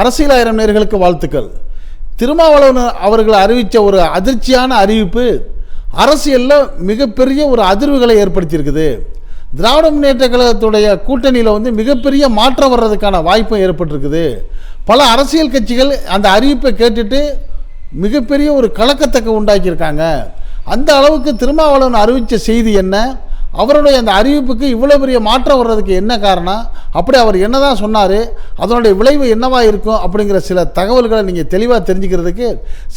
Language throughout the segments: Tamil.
அரசியல் ஆயிரம் நேர்களுக்கு வாழ்த்துக்கள். திருமாவளவன் அவர்கள் அறிவித்த ஒரு அதிர்ச்சியான அறிவிப்பு அரசியலில் மிகப்பெரிய ஒரு அதிர்வுகளை ஏற்படுத்தியிருக்குது. திராவிட முன்னேற்ற கழகத்துடைய கூட்டணியில் வந்து மிகப்பெரிய மாற்றம் வர்றதுக்கான வாய்ப்பும் ஏற்பட்டிருக்குது. பல அரசியல் கட்சிகள் அந்த அறிவிப்பை கேட்டுட்டு மிகப்பெரிய ஒரு கலக்கத்தக்க உண்டாக்கியிருக்காங்க. அந்த அளவுக்கு திருமாவளவன் அறிவித்த செய்தி என்ன? அவருடைய அந்த அறிவிப்புக்கு இவ்வளோ பெரிய மாற்றம் வர்றதுக்கு என்ன காரணம்? அப்படி அவர் என்னதான் சொன்னார்? அதனுடைய விளைவு என்னவாக இருக்கும்? அப்படிங்கிற சில தகவல்களை நீங்கள் தெளிவாக தெரிஞ்சுக்கிறதுக்கு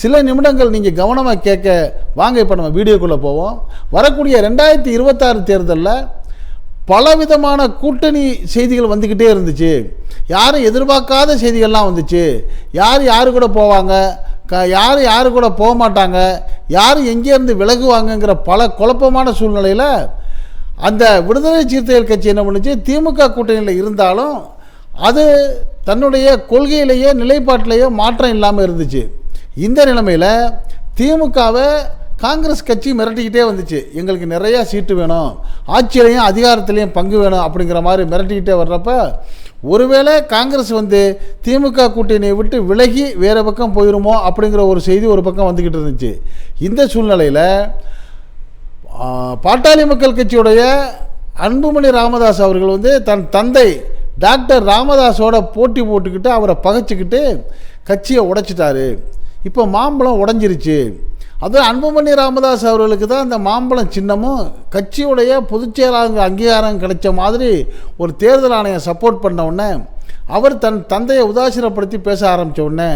சில நிமிடங்கள் நீங்கள் கவனமாக கேட்க வாங்க இப்போ நம்ம வீடியோக்குள்ளே போவோம். வரக்கூடிய ரெண்டாயிரத்தி இருபத்தாறு தேர்தலில் பலவிதமான கூட்டணி செய்திகள் வந்துக்கிட்டே இருந்துச்சு. யாரும் எதிர்பார்க்காத செய்திகள்லாம் வந்துச்சு. யார் யார் கூட போவாங்க? க யார் யார் கூட போக மாட்டாங்க? யார் எங்கேருந்து விலகுவாங்கங்கிற பல குழப்பமான சூழ்நிலையில் அந்த விடுதலை சிறுத்தைகள் கட்சி என்ன பண்ணுச்சு? திமுக கூட்டணியில் இருந்தாலும் அது தன்னுடைய கொள்கையிலேயே நிலைப்பாட்டிலேயே மாற்றம் இல்லாமல் இருந்துச்சு. இந்த நிலைமையில் திமுகவை காங்கிரஸ் கட்சி மிரட்டிக்கிட்டே வந்துச்சு. எங்களுக்கு நிறையா சீட்டு வேணும். ஆட்சியிலையும் அதிகாரத்திலையும் பங்கு வேணும் அப்படிங்கிற மாதிரி மிரட்டிக்கிட்டே வர்றப்ப ஒருவேளை காங்கிரஸ் வந்து திமுக கூட்டணியை விட்டு விலகி வேறு பக்கம் போயிருமோ அப்படிங்கிற ஒரு செய்தி ஒரு பக்கம் வந்துக்கிட்டு இருந்துச்சு. இந்த சூழ்நிலையில் பாட்டாளி மக்கள் கட்சியுடைய அன்புமணி ராமதாஸ் அவர்கள் வந்து தன் தந்தை டாக்டர் ராமதாஸோட போட்டி போட்டுக்கிட்டு அவரை பகைச்சிக்கிட்டு கட்சியை உடைச்சிட்டாரு. இப்போ மாம்பழம் உடஞ்சிருச்சு. அது அன்புமணி ராமதாஸ் அவர்களுக்கு தான் அந்த மாம்பழம் சின்னமும் கட்சியுடைய பொதுச் செயலாளர் அங்கீகாரம் கிடைச்ச மாதிரி ஒரு தேர்தல் ஆணையம் சப்போர்ட் பண்ண உடனே அவர் தன் தந்தையை உதாசீனப்படுத்தி பேச ஆரம்பித்த உடனே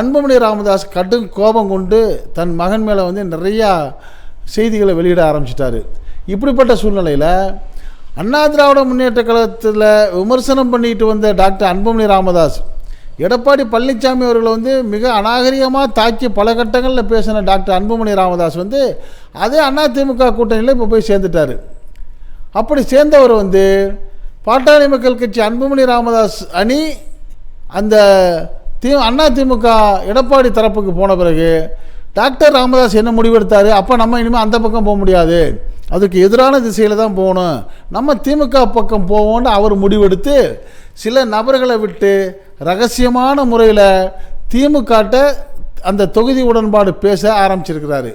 அன்புமணி ராமதாஸ் கடும் கோபம் கொண்டு தன் மகன் மேலே வந்து நிறையா செய்திகளை வெளியிட ஆரம்பிச்சிட்டாரு. இப்படிப்பட்ட சூழ்நிலையில் அண்ணா திராவிட முன்னேற்ற கழகத்தில் விமர்சனம் பண்ணிட்டு வந்த டாக்டர் அன்புமணி ராமதாஸ் எடப்பாடி பழனிசாமி அவர்களை வந்து மிக அநாகரிகமாக தாக்கி பல கட்டங்களில் பேசின டாக்டர் அன்புமணி ராமதாஸ் வந்து அதே அதிமுக கூட்டணியில் இப்போ போய் சேர்ந்துட்டார். அப்படி சேர்ந்தவர் வந்து பாட்டாளி மக்கள் கட்சி அன்புமணி ராமதாஸ் அணி அந்த தி அண்ணா திமுக எடப்பாடி தரப்புக்கு போன பிறகு டாக்டர் ராமதாஸ் என்ன முடிவெடுத்தார்? அப்போ நம்ம இனிமேல் அந்த பக்கம் போக முடியாது. அதுக்கு எதிரான திசையில் தான் போகணும். நம்ம திமுக பக்கம் போவோம்னு அவர் முடிவெடுத்து சில நபர்களை விட்டு ரகசியமான முறையில் திமுகட்ட அந்த தொகுதி உடன்பாடு பேச ஆரம்பிச்சிருக்கிறாரு.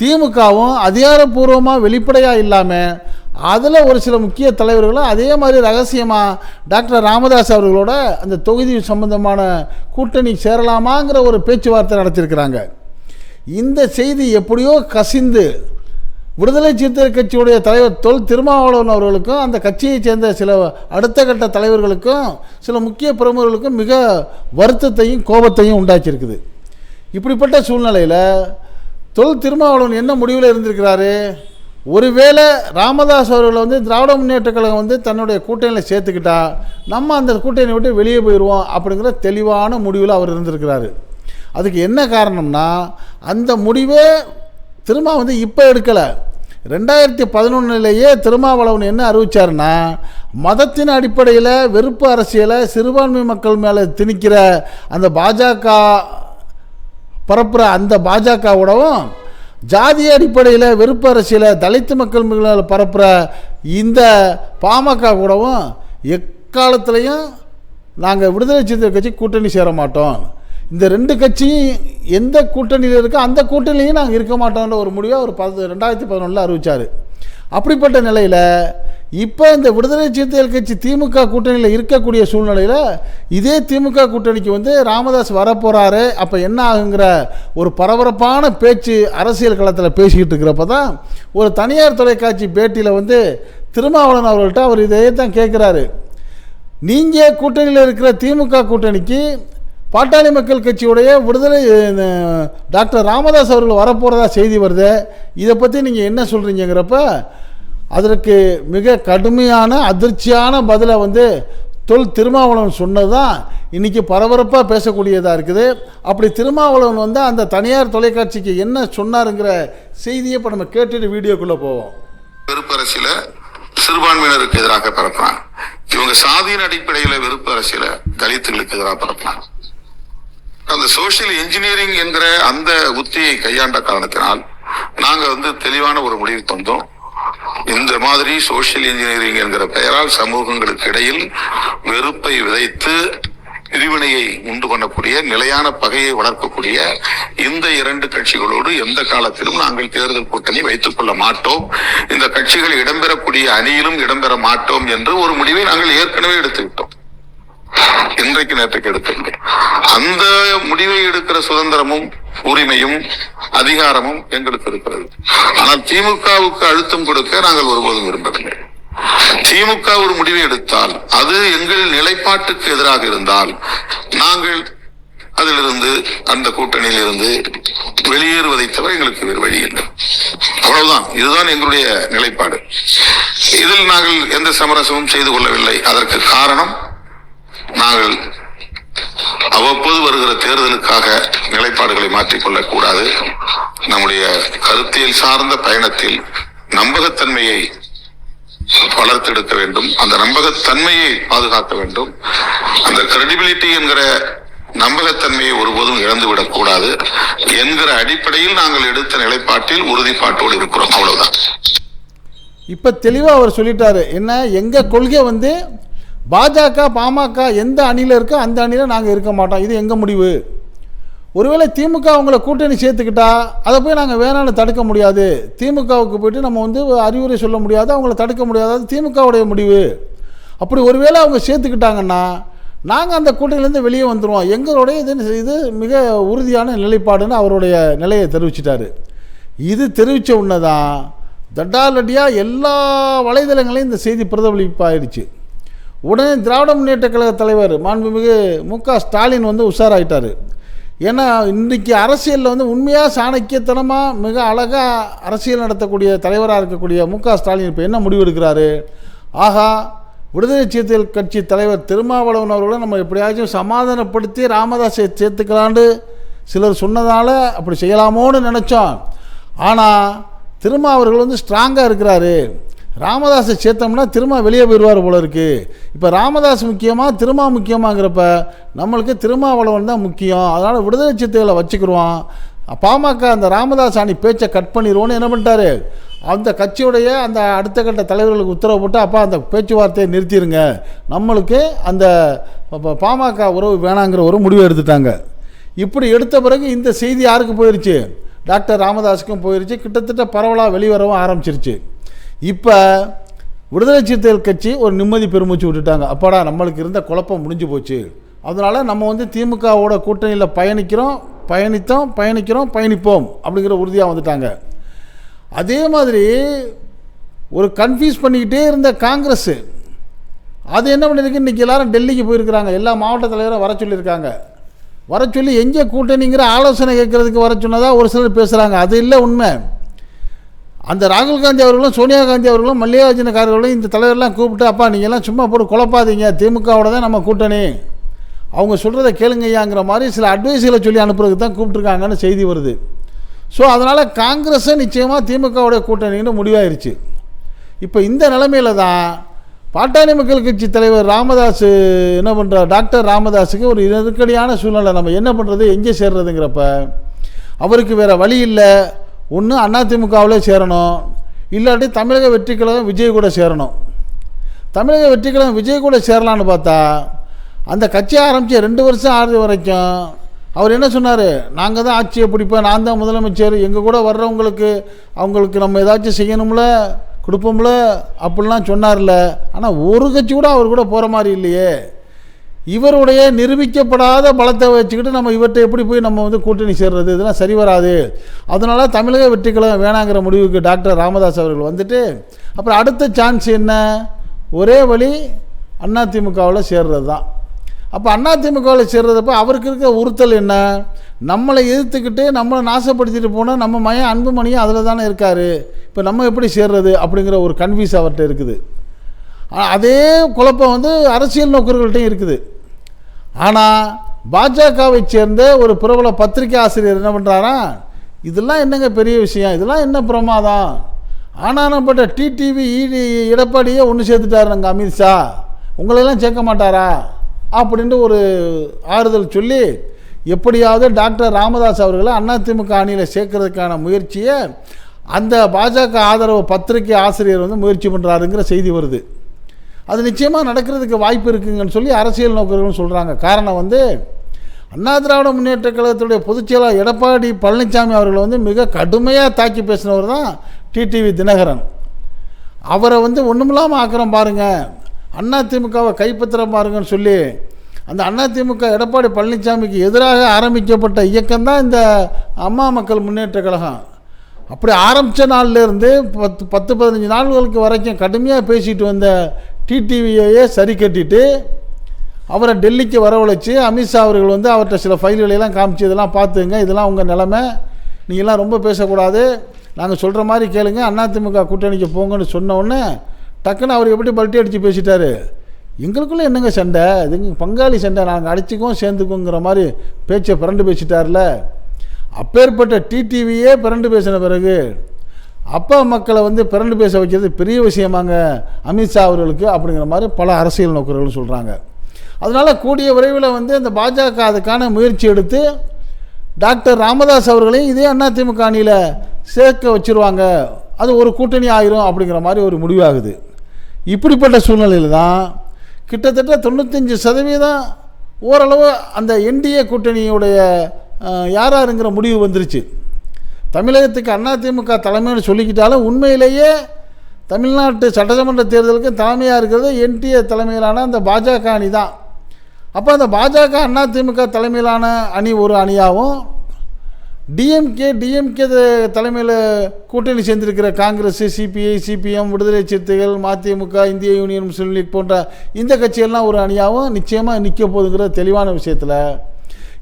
திமுகவும் அதிகாரப்பூர்வமாக வெளிப்படையாக இல்லாமல் அதில் ஒரு சில முக்கிய தலைவர்களும் அதே மாதிரி ரகசியமாக டாக்டர் ராமதாஸ் அவர்களோட அந்த தொகுதி சம்பந்தமான கூட்டணி சேரலாமாங்கிற ஒரு பேச்சுவார்த்தை நடத்தியிருக்கிறாங்க இந்த செய்தி எப்படியோ கசிந்து விடுதலை சிறுத்தைகள் கட்சியுடைய தலைவர் தொல் திருமாவளவன் அவர்களுக்கும் அந்த கட்சியைச் சேர்ந்த சில அடுத்த கட்ட தலைவர்களுக்கும் சில முக்கிய பிரமுகர்களுக்கும் மிக வருத்தத்தையும் கோபத்தையும் உண்டாக்கியிருக்குது. இப்படிப்பட்ட சூழ்நிலையில் தொல் திருமாவளவன் என்ன முடிவில் இருந்திருக்கிறாரு? ஒருவேளை ராமதாஸ் அவர்களை வந்து திராவிட முன்னேற்ற கழகம் வந்து தன்னுடைய கூட்டணியில் சேர்த்துக்கிட்டா நம்ம அந்த கூட்டணியை விட்டு வெளியே போயிடுவோம் அப்படிங்கிற தெளிவான முடிவில் அவர் இருந்திருக்கிறாரு. அதுக்கு என்ன காரணம்னா அந்த முடிவே திரும்ப வந்து இப்போ எடுக்கலை. ரெண்டாயிரத்தி பதினொன்னுலேயே திருமாவளவன் என்ன அறிவிச்சாருன்னா மதத்தின் அடிப்படையில் வெறுப்பு அரசியலை சிறுபான்மை மக்கள் மேலே திணிக்கிற அந்த பாஜக பரப்புகிற அந்த பாஜகவுடவும் ஜாதிய அடிப்படையில் வெறுப்பு அரசியலை தலித்து மக்கள் மேலே பரப்புகிற இந்த பாமக கூடவும் எக்காலத்துலேயும் நாங்கள் விடுதலை சிறுத்தை கட்சி கூட்டணி சேர மாட்டோம். இந்த ரெண்டு கட்சியும் எந்த கூட்டணியில் இருக்கோ அந்த கூட்டணிலையும் நாங்கள் இருக்க மாட்டோம்ன்ற ஒரு முடிவாக ஒரு பத்து ரெண்டாயிரத்தி பதினொன்றில் அறிவித்தார் அப்படிப்பட்ட நிலையில் இப்போ இந்த விடுதலை சிறுத்தைகள் கட்சி திமுக கூட்டணியில் இருக்கக்கூடிய சூழ்நிலையில் இதே திமுக கூட்டணிக்கு வந்து ராமதாஸ் வரப்போகிறாரு அப்போ என்ன ஆகுங்கிற ஒரு பரபரப்பான பேச்சு அரசியல் களத்தில் பேசிக்கிட்டு இருக்கிறப்ப தான் ஒரு தனியார் தொலைக்காட்சி பேட்டியில் வந்து திருமாவளவன் அவர்கள்ட்ட அவர் இதையே தான் கேட்குறாரு நீங்கள் கூட்டணியில் இருக்கிற திமுக கூட்டணிக்கு பாட்டாளி மக்கள் கட்சியுடைய விடுதலை டாக்டர் ராமதாஸ் அவர்கள் வரப்போகிறதா செய்தி வருது. இதை பற்றி நீங்கள் என்ன சொல்கிறீங்கிறப்ப அதற்கு மிக கடுமையான அதிர்ச்சியான பதிலை வந்து தொல் திருமாவளவன் சொன்னது தான் இன்றைக்கி பரபரப்பாக பேசக்கூடியதாக இருக்குது. அப்படி திருமாவளவன் வந்து அந்த தனியார் தொலைக்காட்சிக்கு என்ன சொன்னாருங்கிற செய்தியை இப்போ நம்ம கேட்டுட்டு வீடியோக்குள்ளே போவோம். வெறுப்பரசியில் சிறுபான்மையினருக்கு எதிராக பரப்புறாங்க. இவங்க சாதியின் அடிப்படையில் வெறுப்பு அரசியல தலித்துகளுக்கு எதிராக பரப்புறாங்க. அந்த சோசியல் இன்ஜினியரிங் என்கிற அந்த உத்தியை கையாண்ட காரணத்தினால் நாங்க வந்து தெளிவான ஒரு முடிவு தந்தோம் இந்த மாதிரி சோசியல் இன்ஜினியரிங் என்கிற பெயரால் சமூகங்களுக்கு இடையில் வெறுப்பை விதைத்து பிரிவினையை உண்டு பண்ணக்கூடிய நிலையான பகையை வளர்க்கக்கூடிய இந்த இரண்டு கட்சிகளோடு எந்த காலத்திலும் நாங்கள் தேர்தல் கூட்டணி வைத்துக் கொள்ள மாட்டோம். இந்த கட்சிகள் இடம்பெறக்கூடிய அணியிலும் இடம்பெற மாட்டோம் என்று ஒரு முடிவை நாங்கள் ஏற்கனவே எடுத்துவிட்டோம். இன்றைக்கு நேற்றுக்கு எடுக்கவில்லை அந்த முடிவை எடுக்கிற சுதந்திரமும் உரிமையும் அதிகாரமும் எங்களுக்கு இருக்கிறது. ஆனால் திமுகவுக்கு அழுத்தம் கொடுக்க நாங்கள் ஒருபோதும் விரும்பவில்லை. திமுக ஒரு முடிவை எடுத்தால் அது எங்கள் நிலைப்பாட்டுக்கு எதிராக இருந்தால் நாங்கள் அதிலிருந்து அந்த கூட்டணியில் இருந்து வெளியேறுவதை தவிர எங்களுக்கு வேறு வழி இல்லை. அவ்வளவுதான். இதுதான் எங்களுடைய நிலைப்பாடு. இதில் நாங்கள் எந்த சமரசமும் செய்து கொள்ளவில்லை. அதற்கு காரணம் நாங்கள் அவ்வப்போது வருகிற தேர்தலுக்காக நிலைப்பாடுகளை மாற்றிக்கொள்ளக் கூடாது நம்முடைய கருத்தியல் சார்ந்த பயணத்தில் நம்பகத்தன்மையை வளர்த்தெடுக்க வேண்டும். அந்த நம்பகத்தன்மையை பாதுகாக்க வேண்டும். அந்த கிரெடிபிலிட்டி என்கிற நம்பகத்தன்மையை ஒருபோதும் இழந்துவிடக் கூடாது என்கிற அடிப்படையில் நாங்கள் எடுத்த நிலைப்பாட்டில் உறுதிப்பாட்டோடு இருக்கிறோம். அவ்வளவுதான். இப்போ தெளிவாக அவர் சொல்லிட்டாரு. என்ன? எங்கள் கொள்கை வந்து பாஜக பாமக எந்த அணியில் இருக்கோ அந்த அணியில் நாங்கள் இருக்க மாட்டோம். இது எங்கள் முடிவு? ஒருவேளை திமுக அவங்கள கூட்டணி சேர்த்துக்கிட்டா அதை போய் நாங்கள் வேணாம்னு தடுக்க முடியாது. திமுகவுக்கு போயிட்டு நம்ம வந்து அறிவுரை சொல்ல முடியாது அவங்கள தடுக்க முடியாது. அது திமுகவுடைய முடிவு. அப்படி ஒருவேளை அவங்க சேர்த்துக்கிட்டாங்கன்னா நாங்கள் அந்த கூட்டணியிலேருந்து வெளியே வந்துடுவோம் எங்களுடைய இது இது மிக உறுதியான நிலைப்பாடுன்னு அவருடைய நிலையை தெரிவிச்சிட்டாரு. இது தெரிவித்த உடனே தான் தட்டாலடியாக எல்லா வலைதளங்களையும் இந்த செய்தி பிரதிபலிப்பாயிடுச்சு. உடனே திராவிட முன்னேற்ற கழக தலைவர் மாண்புமிகு மு க ஸ்டாலின் வந்து உஷாராயிட்டார். ஏன்னா இன்றைக்கி அரசியலில் வந்து உண்மையாக சாணக்கியத்தனமாக மிக அழகாக அரசியல் நடத்தக்கூடிய தலைவராக இருக்கக்கூடிய மு க ஸ்டாலின் இப்போ என்ன முடிவு எடுக்கிறாரு ஆகா விடுதலை சிறுத்தைகள் கட்சி தலைவர் திருமாவளவன் அவர்களை நம்ம எப்படியாச்சும் சமாதானப்படுத்தி ராமதாஸை சேர்த்துக்கலான்னு சிலர் சொன்னதால் அப்படி செய்யலாமோன்னு நினச்சோம். ஆனால் திருமா அவர்கள் வந்து ஸ்ட்ராங்காக இருக்கிறாரு. ராமதாஸை சேர்த்தோம்னா திரும்ப வெளியே போயிடுவார் போல இருக்கு. இப்போ ராமதாஸ் முக்கியமாக திருமா முக்கியமாங்கிறப்ப நம்மளுக்கு திருமாவளவன் தான் முக்கியம். அதனால் விடுதலை சித்தைகளை வச்சுக்கிருவோம் பாமக அந்த ராமதாஸ் அணி பேச்சை கட் பண்ணிடுவோன்னு என்ன பண்ணிட்டாரு? அந்த கட்சியுடைய அந்த அடுத்த கட்ட தலைவர்களுக்கு உத்தரவு போட்டு அப்பா அந்த பேச்சுவார்த்தையை நிறுத்திடுங்க நம்மளுக்கு அந்த பாமக உறவு வேணாங்கிற ஒரு முடிவு எடுத்துட்டாங்க. இப்படி எடுத்த பிறகு இந்த செய்தி யாருக்கு போயிடுச்சு டாக்டர் ராமதாஸுக்கும் போயிருச்சு. கிட்டத்தட்ட பரவலாக வெளிவரவும் ஆரம்பிச்சிருச்சு. இப்போ விடுதலை சிறுத்தைகள் கட்சி ஒரு நிம்மதி பெருமூச்சு விட்டுட்டாங்க. அப்பாடா நம்மளுக்கு இருந்த குழப்பம் முடிஞ்சு போச்சு. அதனால் நம்ம வந்து திமுகவோட கூட்டணியில் பயணிக்கிறோம் பயணித்தோம் பயணிக்கிறோம் பயணிப்போம் அப்படிங்கிற உறுதியாக வந்துட்டாங்க. அதே மாதிரி ஒரு கன்ஃபியூஸ் பண்ணிக்கிட்டே இருந்த காங்கிரஸ் அது என்ன பண்ணியிருக்கு இன்றைக்கி எல்லாரும் டெல்லிக்கு போயிருக்கிறாங்க. எல்லா மாவட்ட தலைவரும் வர சொல்லியிருக்காங்க. வர சொல்லி எங்கே கூட்டணிங்கிற ஆலோசனை கேட்கறதுக்கு வர சொன்னதாக ஒரு சிலர் பேசுகிறாங்க அது இல்லை உண்மை. அந்த ராகுல் காந்தி அவர்களும் சோனியா காந்தி அவர்களும் மல்லிகார்ஜுனக்காரர்களும் இந்த தலைவர்லாம் கூப்பிட்டு அப்பா நீங்கள்லாம் சும்மா போட்டு குழப்பாதீங்க. திமுகவோட தான் நம்ம கூட்டணி. அவங்க சொல்கிறத கேளுங்கய்யாங்கிற மாதிரி சில அட்வைஸுகளை சொல்லி அனுப்புறதுக்கு தான் கூப்பிட்ருக்காங்கன்னு செய்தி வருது. ஸோ அதனால் காங்கிரஸை நிச்சயமாக திமுகவுடைய கூட்டணின்னு முடிவாயிருச்சு. இப்போ இந்த நிலமையில தான் பாட்டாளி மக்கள் கட்சி தலைவர் ராமதாஸ் என்ன பண்ணுறார் டாக்டர் ராமதாஸுக்கு ஒரு நெருக்கடியான சூழ்நிலை. நம்ம என்ன பண்ணுறது எங்கே சேர்றதுங்கிறப்ப அவருக்கு வேறு வழி இல்லை. ஒன்று அதிமுகவிலே சேரணும். இல்லாட்டி தமிழக வெற்றி கழகம் விஜய் கூட சேரணும். தமிழக வெற்றி கழகம் விஜய் கூட சேரலான்னு பார்த்தா அந்த கட்சி ஆரம்பித்து ரெண்டு வருஷம் ஆறு வரைக்கும். அவர் என்ன சொன்னார்? நாங்கள் தான் ஆட்சியை பிடிப்போம். நான் தான் முதலமைச்சர். எங்கள் கூட வர்றவங்களுக்கு அவங்களுக்கு நம்ம ஏதாச்சும் செய்யணும்ல கொடுப்போம்ல அப்படிலாம் சொன்னார்ல. ஆனால் ஒரு கட்சி கூட அவர் கூட போகிற மாதிரி இல்லையே. இவருடைய நிரூபிக்கப்படாத பலத்தை வச்சுக்கிட்டு நம்ம இவர்கிட்ட எப்படி போய் நம்ம வந்து கூட்டணி சேர்றது? இதெல்லாம் சரி வராது. அதனால தமிழக வெற்றி கழகம் வேணாங்கிற முடிவுக்கு டாக்டர் ராமதாஸ் அவர்கள் வந்துட்டு அப்புறம் அடுத்த சான்ஸ் என்ன? ஒரே வழி அதிமுகவில் சேர்றது தான். அப்போ அதிமுகவில் சேர்றதப்ப அவருக்கு இருக்க உறுத்தல் என்ன? நம்மளை எதிர்த்துக்கிட்டு நம்மளை நாசப்படுத்திட்டு போனால் நம்ம மயம் அன்புமணியும் அதில் தானே இருக்கார். இப்போ நம்ம எப்படி சேர்றது அப்படிங்கிற ஒரு கன்ஃபியூஸ் அவர்கிட்ட இருக்குது. அதே குழப்பம் வந்து அரசியல் நோக்கர்கள்ட்டையும் இருக்குது. ஆனால் பாஜகவை சேர்ந்த ஒரு பிரபல பத்திரிகை ஆசிரியர் என்ன பண்ணுறாரா இதெல்லாம் என்னங்க பெரிய விஷயம்? இதெல்லாம் என்ன பிரமாதம்? ஆனானப்பட்ட டிடிவி இடி எடப்பாடியே ஒன்று சேர்த்துட்டாருங்க அமித்ஷா உங்களெல்லாம் சேர்க்க மாட்டாரா? அப்படின்ட்டு ஒரு ஆறுதல் சொல்லி எப்படியாவது டாக்டர் ராமதாஸ் அவர்களை அதிமுக அணியில் சேர்க்கறதுக்கான முயற்சியை அந்த பாஜக ஆதரவு பத்திரிகை ஆசிரியர் வந்து முயற்சி பண்ணுறாருங்கிற செய்தி வருது. அது நிச்சயமாக நடக்கிறதுக்கு வாய்ப்பு இருக்குங்கன்னு சொல்லி அரசியல் நோக்கர்கள் சொல்கிறாங்க காரணம் வந்து அண்ணா திராவிட முன்னேற்ற கழகத்துடைய பொதுச்செயலாளர் எடப்பாடி பழனிசாமி அவர்களை வந்து மிக கடுமையாக தாக்கி பேசினவர் தான் டிடிவி தினகரன். அவரை வந்து ஒன்றுமில்லாமல் ஆக்கிறோம் பாருங்க. அண்ணா திமுகவை கைப்பற்றுற பாருங்கன்னு சொல்லி அந்த அண்ணா திமுக எடப்பாடி பழனிசாமிக்கு எதிராக ஆரம்பிக்கப்பட்ட இயக்கம் தான் இந்த அம்மா மக்கள் முன்னேற்ற கழகம். அப்படி ஆரம்பித்த நாள்லேருந்து பத்து பத்து பதினஞ்சு நாள்களுக்கு வரைக்கும் கடுமையாக பேசிட்டு வந்த டிடிவியையே சரி கட்டிட்டு அவரை டெல்லிக்கு வரவழைச்சு அமித்ஷா அவர்கள் வந்து அவர்கிட்ட சில ஃபைல்களை எல்லாம் காமிச்சு இதெல்லாம் பார்த்துங்க இதெல்லாம் உங்கள் நிலமை. நீங்கள்லாம் ரொம்ப பேசக்கூடாது. நாங்கள் சொல்கிற மாதிரி கேளுங்க அதிமுக கூட்டணிக்கு போங்கன்னு சொன்னோடனே டக்குன்னு அவர் எப்படி பல்ட்டி அடித்து பேசிட்டாரு? எங்களுக்குள்ளே என்னங்க சண்டை? இதுங்க பங்காளி சண்டை நாங்கள் அடிச்சுக்குவோம் சேர்ந்துக்குங்கிற மாதிரி பேச்சை பிறண்டு பேசிட்டார்ல. அப்பேற்பட்ட டிடிவியே பிறண்டு பேசின பிறகு அப்பா மக்களை வந்து பிறண்டு பேச வைக்கிறது பெரிய விஷயமாங்க. அமித்ஷா அவர்களுக்கு அப்படிங்கிற மாதிரி பல அரசியல் நோக்கர்கள் சொல்கிறாங்க அதனால் கூடிய விரைவில் வந்து அந்த பாஜக அதுக்கான முயற்சி எடுத்து டாக்டர் ராமதாஸ் அவர்களையும் இதே அதிமுக அணியில் சேர்க்க வச்சிருவாங்க. அது ஒரு கூட்டணி ஆயிரும் அப்படிங்கிற மாதிரி ஒரு முடிவாகுது. இப்படிப்பட்ட சூழ்நிலையில் தான் கிட்டத்தட்ட தொண்ணூத்தஞ்சு சதவீதம் ஓரளவு அந்த என்டிஏ கூட்டணியுடைய யார் யாருங்கிற முடிவு வந்துருச்சு. தமிழகத்துக்கு அதிமுக தலைமைன்னு சொல்லிக்கிட்டாலும் உண்மையிலேயே தமிழ்நாட்டு சட்டசமன்ற தேர்தலுக்கு தலைமையாக இருக்கிறது என்டிஏ தலைமையிலான அந்த பாஜக அணி தான். அப்போ அந்த பாஜக அதிமுக தலைமையிலான அணி ஒரு அணியாகவும் டிஎம்கே டிஎம்கே தலைமையில் கூட்டணி சேர்ந்திருக்கிற காங்கிரஸ் சிபிஐ சிபிஎம் விடுதலை சிறுத்தைகள் மதிமுக இந்திய யூனியன் முஸ்லீம் லீக் போன்ற இந்த கட்சியெல்லாம் ஒரு அணியாகவும் நிச்சயமாக நிற்க போகுதுங்கிற தெளிவான விஷயத்தில்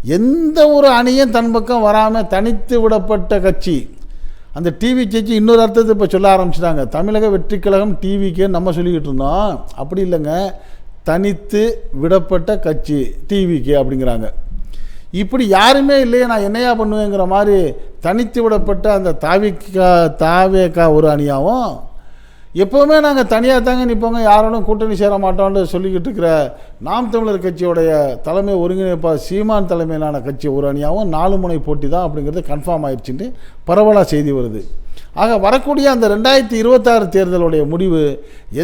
எந்த ஒரு அணியும் தன் பக்கம் வராமல் தனித்து விடப்பட்ட கட்சி. அந்த டிவி கட்சி இன்னொரு அர்த்தத்தை இப்போ சொல்ல ஆரம்பிச்சிட்டாங்க. தமிழக வெற்றி கழகம் டிவிக்கே நம்ம சொல்லிக்கிட்டு இருந்தோம். அப்படி இல்லைங்க. தனித்து விடப்பட்ட கட்சி டிவிக்கு அப்படிங்கிறாங்க. இப்படி யாருமே இல்லையே நான் என்னையா பண்ணுவேங்கிற மாதிரி தனித்து விடப்பட்ட அந்த தாவிக்கா தாவேக்கா ஒரு அணியாகவும் எப்போவுமே நாங்கள் தனியாக தாங்க நிற்போங்க யாரோடும் கூட்டணி சேர மாட்டோம்னு சொல்லிக்கிட்டு இருக்கிற நாம் தமிழர் கட்சியோடைய தலைமை ஒருங்கிணைப்பாளர் சீமான் தலைமையிலான கட்சி ஒரு அணியாகவும் நாலு முனை போட்டி தான் அப்படிங்கிறது கன்ஃபார்ம் ஆயிடுச்சுன்னு பரவலாக செய்தி வருது. ஆக வரக்கூடிய அந்த ரெண்டாயிரத்தி இருபத்தாறு தேர்தலுடைய முடிவு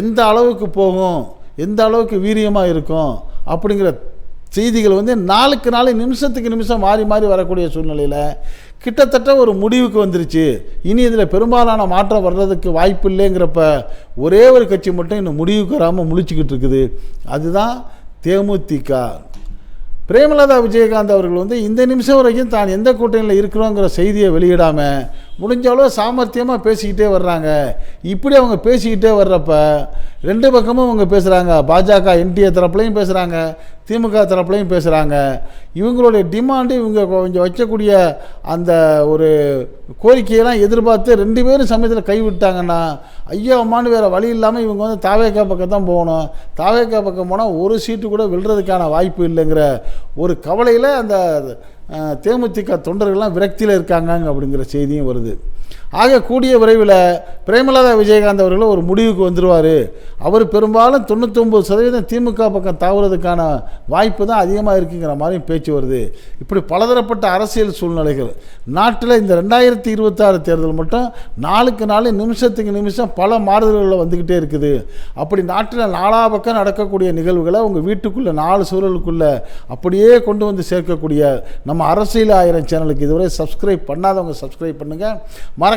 எந்த அளவுக்கு போகும் எந்த அளவுக்கு வீரியமாக இருக்கும் அப்படிங்கிற செய்திகள் வந்து நாளுக்கு நாள் நிமிஷத்துக்கு நிமிஷம் மாறி மாறி வரக்கூடிய சூழ்நிலையில் கிட்டத்தட்ட ஒரு முடிவுக்கு வந்துருச்சு. இனி இதில் பெரும்பாலான மாற்றம் வர்றதுக்கு வாய்ப்பு இல்லைங்கிறப்ப ஒரே ஒரு கட்சி மட்டும் இன்னும் முடிவுக்கு வராமல் முழிச்சுக்கிட்டு இருக்குது. அதுதான் தேமுதிக. பிரேமலதா விஜயகாந்த் அவர்கள் வந்து இந்த நிமிஷம் வரைக்கும் தான் எந்த கூட்டணியில் இருக்கிறோங்கிற செய்தியை வெளியிடாமல் முடிஞ்ச அளவு சாமர்த்தியமாக பேசிக்கிட்டே வர்றாங்க. இப்படி அவங்க பேசிக்கிட்டே வர்றப்ப ரெண்டு பக்கமும் அவங்க பேசுகிறாங்க பாஜக என்டிஏ தரப்புலையும் பேசுகிறாங்க திமுக தரப்புலையும் பேசுகிறாங்க இவங்களுடைய டிமாண்டு இவங்க கொஞ்சம் வைக்கக்கூடிய அந்த ஒரு கோரிக்கையெல்லாம் எதிர்பார்த்து ரெண்டு பேரும் சமயத்தில் கைவிட்டாங்கன்னா ஐயோ அம்மானு வேறு வழி இல்லாமல் இவங்க வந்து தாவேக்கா பக்கம் தான் போகணும். தாவேக்கா பக்கம் போனால் ஒரு சீட்டு கூட விழுறதுக்கான வாய்ப்பு இல்லைங்கிற ஒரு கவலையில் அந்த தேமுதிக தொண்டர்கள்லாம் விரக்தியில் இருக்காங்க அப்படிங்கிற செய்தியும் வருது. ஆக கூடிய விரைவில் பிரேமலதா விஜயகாந்த் அவர்கள் ஒரு முடிவுக்கு வந்துடுவார் அவர் பெரும்பாலும் தொண்ணூத்தொம்பது சதவீதம் திமுக பக்கம் தாவுறதுக்கான வாய்ப்பு தான் அதிகமாக இருக்குங்கிற மாதிரியும் பேச்சு வருது. இப்படி பலதரப்பட்ட அரசியல் சூழ்நிலைகள். நாட்டில் இந்த ரெண்டாயிரத்தி இருபத்தாறு தேர்தல் மட்டும் நாளுக்கு நாள் நிமிஷத்துக்கு நிமிஷம் பல மாறுதல்களில் வந்துக்கிட்டே இருக்குது. அப்படி நாட்டில் நாலா பக்கம் நடக்கக்கூடிய நிகழ்வுகளை உங்கள் வீட்டுக்குள்ளே நாலு சூழலுக்குள்ளே அப்படியே கொண்டு வந்து சேர்க்கக்கூடிய நம்ம அரசியல் ஆயிரம் சேனலுக்கு இதுவரை சப்ஸ்கிரைப் பண்ணாதவங்க சப்ஸ்கிரைப் பண்ணுங்கள்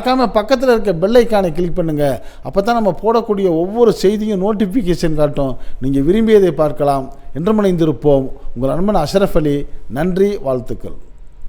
மறக்காமல் பக்கத்தில் இருக்க பெல்லைக்கானை கிளிக் பண்ணுங்கள் அப்போ தான் நம்ம போடக்கூடிய ஒவ்வொரு செய்தியும் நோட்டிஃபிகேஷன் காட்டும். நீங்கள் விரும்பியதை பார்க்கலாம். என்றுமடைந்திருப்போம் உங்கள் அன்பன் அஷரஃப் அலி நன்றி வாழ்த்துக்கள்.